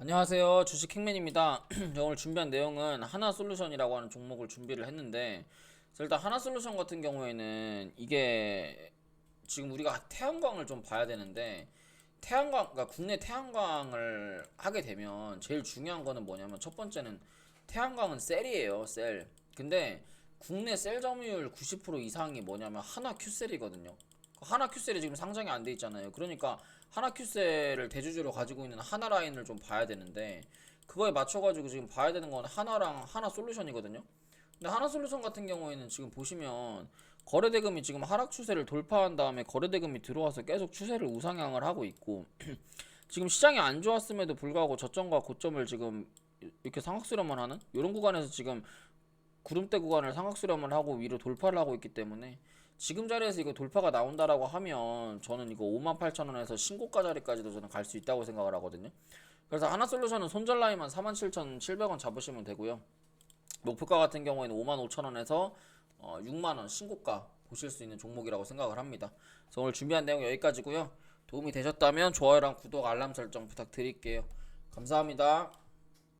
안녕하세요. 주식 킹맨입니다. 제가 오늘 준비한 내용은 하나솔루션이라고 하는 종목을 준비를 했는데 일단 하나솔루션 같은 경우에는 이게 지금 우리가 태양광을 좀 봐야 되는데 태양광, 그러니까 국내 태양광을 하게 되면 제일 중요한 거는 뭐냐면 첫 번째는 태양광은 셀이에요, 셀. 근데 국내 셀 점유율 90% 이상이 뭐냐면 하나 큐셀이거든요. 하나 큐셀이 지금 상장이 안 돼 있잖아요. 그러니까 하나 큐셀을 대주주로 가지고 있는 하나 라인을 좀 봐야 되는데 그거에 맞춰가지고 지금 봐야 되는 건 하나랑 하나 솔루션이거든요. 근데 하나 솔루션 같은 경우에는 지금 보시면 거래 대금이 지금 하락 추세를 돌파한 다음에 거래 대금이 들어와서 계속 추세를 우상향을 하고 있고 지금 시장이 안 좋았음에도 불구하고 저점과 고점을 지금 이렇게 상악수렴을 하는 이런 구간에서 지금 구름대 구간을 상악수렴을 하고 위로 돌파를 하고 있기 때문에 지금 자리에서 이거 돌파가 나온다라고 하면 저는 이거 58,000원에서 신고가 자리까지도 저는 갈 수 있다고 생각을 하거든요. 그래서 하나솔루션은 손절 라인만 47,700원 잡으시면 되고요. 목표가 같은 경우에는 55,000원에서 어, 6만원 신고가 보실 수 있는 종목이라고 생각을 합니다. 그래서 오늘 준비한 내용 여기까지고요. 도움이 되셨다면 좋아요랑 구독 알람 설정 부탁드릴게요. 감사합니다.